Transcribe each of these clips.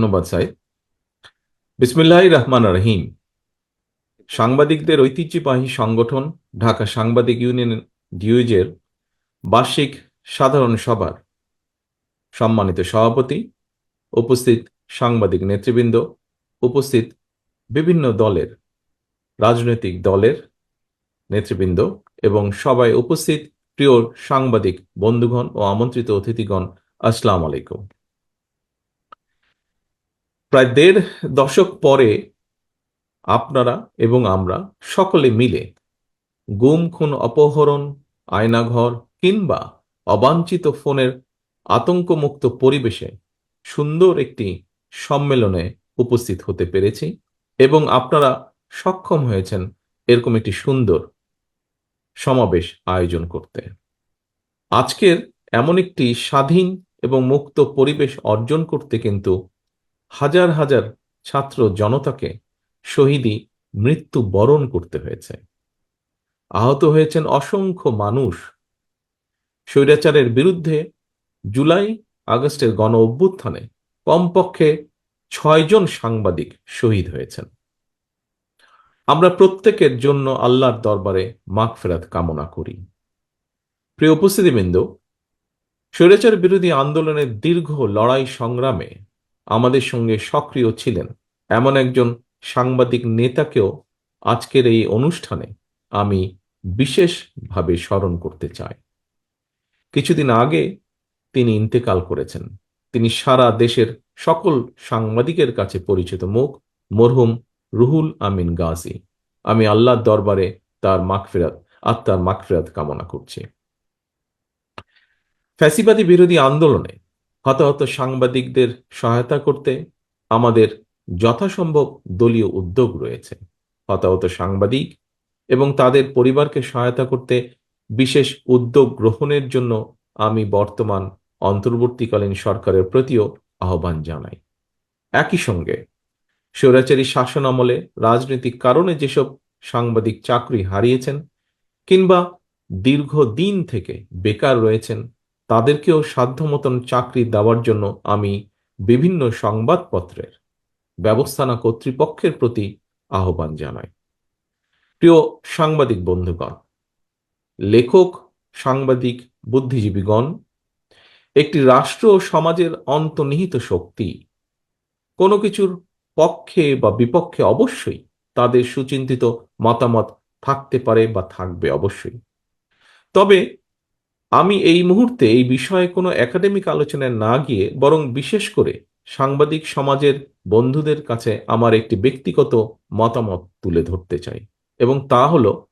ধন্যবাদ সাহেব বিসমিল্লাহ রহমান রহিম। সাংবাদিকদের ঐতিহ্যবাহী সংগঠন, ঢাকা সাংবাদিক ইউনিয়ন ডিউজের বার্ষিক সাধারণ সভার সম্মানিত সভাপতি, উপস্থিত সাংবাদিক নেতৃবৃন্দ, উপস্থিত বিভিন্ন দলের রাজনৈতিক দলের নেতৃবৃন্দ এবং সবাই উপস্থিত প্রিয় সাংবাদিক বন্ধুগণ ও আমন্ত্রিত অতিথিগণ, আসসালামু আলাইকুম। প্রায় দেড় দশক পরে আপনারা এবং আমরা সকলে মিলে গুম, খুন, অপহরণ, আয়নাঘর কিংবা অবাঞ্ছিত ফোনের আতঙ্কমুক্ত পরিবেশে সুন্দর একটি সম্মেলনে উপস্থিত হতে পেরেছি এবং আপনারা সক্ষম হয়েছেন এরকম একটি সুন্দর সমাবেশ আয়োজন করতে। আজকের এমন একটি স্বাধীন এবং মুক্ত পরিবেশ অর্জন করতে কিন্তু হাজার হাজার ছাত্র জনতাকে শহীদী মৃত্যু বরণ করতে হয়েছে। আহত হয়েছেন অসংখ্য মানুষ। স্বৈরাচারের বিরুদ্ধে জুলাই আগস্টের গণ অভ্যুত্থানে কমপক্ষে ছয়জন সাংবাদিক শহীদ হয়েছেন। আমরা প্রত্যেকের জন্য আল্লাহর দরবারে মাগফেরাত কামনা করি। প্রিয় উপস্থিতিবৃন্দ, স্বৈরাচার বিরোধী আন্দোলনের দীর্ঘ লড়াই সংগ্রামে আমাদের সঙ্গে সক্রিয় ছিলেন। এমন একজন সাংবাদিক নেতাকেও আজকের এই অনুষ্ঠানে আমি বিশেষভাবে স্মরণ করতে চাই। কিছুদিন আগে তিনি ইন্তেকাল করেছেন। তিনি সারা দেশের সকল সাংবাদিকের কাছে পরিচিত মুখ, মরহুম রুহুল আমিন গাজী। আমি আল্লাহর দরবারে তার মাগফিরাত, আত্মার মাগফিরাত কামনা করছি। ফ্যাসিবাদী বিরোধী আন্দোলনে হতাহত সাংবাদিকদের সহায়তা করতে আমাদের যথাসম্ভব দলীয় উদ্যোগ রয়েছে। হতাহত সাংবাদিক এবং তাদের পরিবারকে সহায়তা করতে বিশেষ উদ্যোগ গ্রহণের জন্য আমি বর্তমান অন্তর্বর্তীকালীন সরকারের প্রতিও আহ্বান জানাই। একই সঙ্গে স্বৈরাচারী শাসন আমলে রাজনৈতিক কারণে যেসব সাংবাদিক চাকরি হারিয়েছেন কিংবা দীর্ঘদিন থেকে বেকার রয়েছেন তাদেরকেও সাধ্যমতন চাকরি দেওয়ার জন্য আমি বিভিন্ন সংবাদপত্রের ব্যবস্থানা কর্তৃপক্ষের প্রতি আহ্বান জানাই। প্রিয় সাংবাদিক বন্ধুগণ, লেখক, সাংবাদিক, বুদ্ধিজীবীগণ, একটি রাষ্ট্র ও সমাজের অন্তর্নিহিত শক্তি, কোনো কিছুর পক্ষে বা বিপক্ষে অবশ্যই তাদের সুচিন্তিত মতামত থাকতে পারে বা থাকবে অবশ্যই। তবে আমি এই মুহূর্তে এই বিষয়ে কোনো একাডেমিক আলোচনায় না গিয়ে বরং বিশেষ করে সাংবাদিক সমাজের বন্ধুদের কাছে আমার একটি ব্যক্তিগত মতামত তুলে ধরতে চাই। এবং তা হল,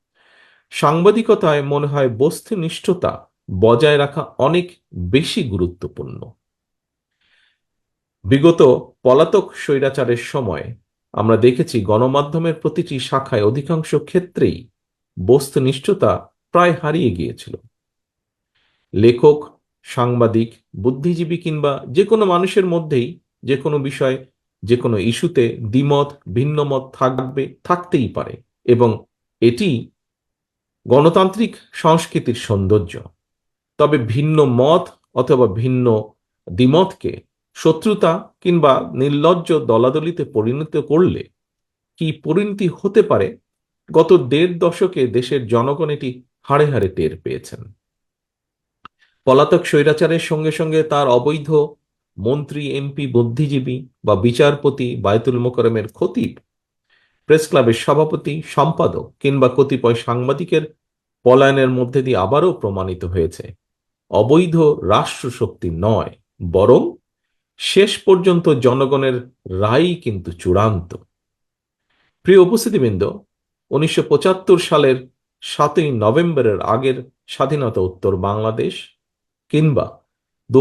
সাংবাদিকতায় মনে হয় বস্তুনিষ্ঠতা বজায় রাখা অনেক বেশি গুরুত্বপূর্ণ। বিগত পলাতক স্বৈরাচারের সময় আমরা দেখেছি গণমাধ্যমের প্রতিটি শাখায় অধিকাংশ ক্ষেত্রেই বস্তুনিষ্ঠতা প্রায় হারিয়ে গিয়েছিল। লেখক, সাংবাদিক, বুদ্ধিজীবী কিংবা যে কোনো মানুষের মধ্যেই যে কোনো বিষয় যে কোনো ইস্যুতে দ্বিমত, ভিন্নমত থাকবে, থাকতেই পারে এবং এটি গণতান্ত্রিক সংস্কৃতির সৌন্দর্য। তবে ভিন্ন মত অথবা ভিন্ন দ্বিমতকে শত্রুতা কিংবা নির্লজ্জ দলাদলিতে পরিণত করলে কি পরিণতি হতে পারে? গত দেড় দশকে দেশের জনগণ এটি হাড়ে হাড়ে টের পেয়েছেন। পলাতক স্বৈরাচারের সঙ্গে সঙ্গে তার অবৈধ মন্ত্রী, এমপি, বুদ্ধিজীবী বা বিচারপতি বায়তুল মোকরমের খতিব, প্রেস ক্লাবের সভাপতি, সম্পাদক কিংবা কতিপয় সাংবাদিকের পলায়নের মধ্যে দিয়ে আবারও প্রমাণিত হয়েছে। অবৈধ রাষ্ট্রশক্তি নয়, বরং শেষ পর্যন্ত জনগণের রায় কিন্তু চূড়ান্ত। প্রিয় উপস্থিতিবৃন্দ, উনিশশো পঁচাত্তর সালের সাতই নভেম্বরের আগের স্বাধীনতা উত্তর বাংলাদেশ কিংবা দু